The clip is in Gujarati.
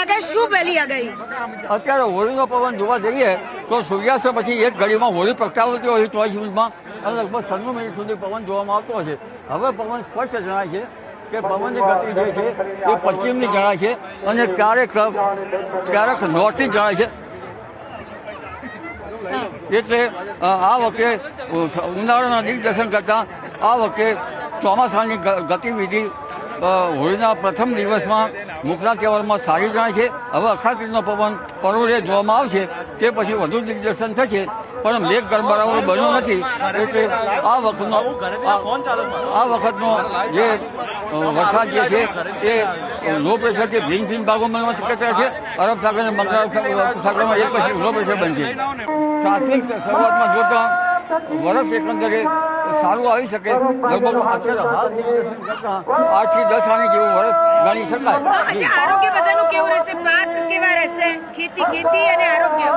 આગાહી શું પહેલી આગાહી અત્યારે હોળીનો પવન જોવા જઈએ તો સૂર્યાસ્ત પછી એક ઘડીમાં હોળી પ્રગટાવતી હોય ચોવીસ મિનિટમાં. અને લગભગ સન્નું મિનિટ સુધી પવન જોવામાં આવતો હશે હવે પવન સ્પષ્ટ જણાય છે કે પવનની ગતિ જે છે એ પશ્ચિમની જણાય છે અને ક્યારેક ક્યારેક નોર્થની જણાય છે. એટલે આ વખતે ઉનાળાના દિગ્દર્શન કરતાં આ વખતે ચોમાસાની ગતિવિધિ હોળીના પ્રથમ દિવસમાં મુખના તહેવારમાં સારી જણાય છે. હવે અખાત્રીનો પવન પરોળે જોવામાં આવશે તે પછી વધુ દિગ્દર્શન થશે. પણ મેઘ ગરબડાઓ બન્યો નથી એટલે આ વખતનો આ- વખતનો જે વરસાદ જે છે એ લો પ્રેશર ભીમ ભીમ ભાગોમાં બનવા શક્યતા છે. અરબ સાગર અને બંગાળ સાગરમાં એક પછી લો પ્રેશર બનશે. પ્રાથમિક શરૂઆતમાં જોતા વર્ષ એકંદરે સારું આવી શકે. લગભગ અત્યારે હાલ દિગ્દર્શન આઠથી દસ આની જેવું વર્ષ ગણી શકાય. આરોગ્ય બધાનું કેવું રહેશે? પાક કેવા રહેશે? ખેતી ખેતી અને આરોગ્ય?